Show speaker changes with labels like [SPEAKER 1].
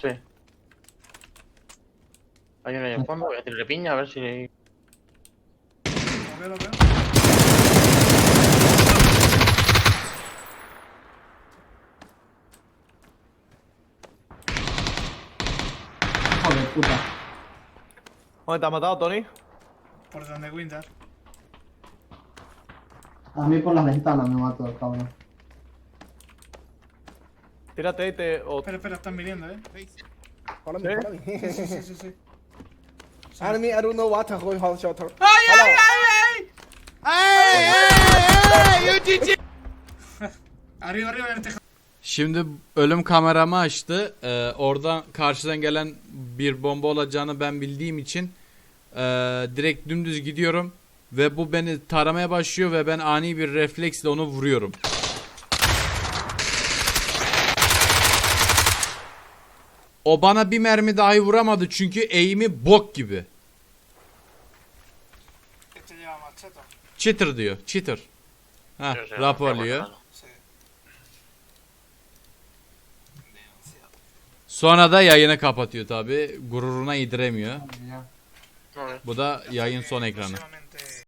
[SPEAKER 1] Sí. Hay uno ahí en fondo, voy a tirarle piña a ver si...
[SPEAKER 2] Lo veo, lo veo.
[SPEAKER 3] Joder, puta.
[SPEAKER 4] ¿Dónde te has matado, Tony?
[SPEAKER 2] Por donde Winter.
[SPEAKER 3] A mí por las ventanas me mató el cabrón.
[SPEAKER 4] Tírate y te. o-
[SPEAKER 2] Espera, espera, están viniendo, eh.
[SPEAKER 5] Follow me,
[SPEAKER 4] ¿Sí?
[SPEAKER 5] follow me.
[SPEAKER 2] Sí, sí, sí, sí.
[SPEAKER 5] Enemy, I don't know what I'm going on shelter.
[SPEAKER 2] ¡Ay, ay,
[SPEAKER 5] Hello.
[SPEAKER 2] ay, ay! Arriba, arriba en el tejado.
[SPEAKER 6] Şimdi ölüm kameramı açtı. Ee, oradan karşıdan gelen bir bomba olacağını ben bildiğim için ee, direkt dümdüz gidiyorum ve bu beni taramaya başlıyor ve ben ani bir refleksle onu vuruyorum. O bana bir mermi dahi vuramadı çünkü eğimi bok gibi. Cheater diyor. Cheater. Ha, raporluyor. Sonra da yayını kapatıyor tabi. Gururuna
[SPEAKER 1] no.
[SPEAKER 6] Bu da yayın son ekranı.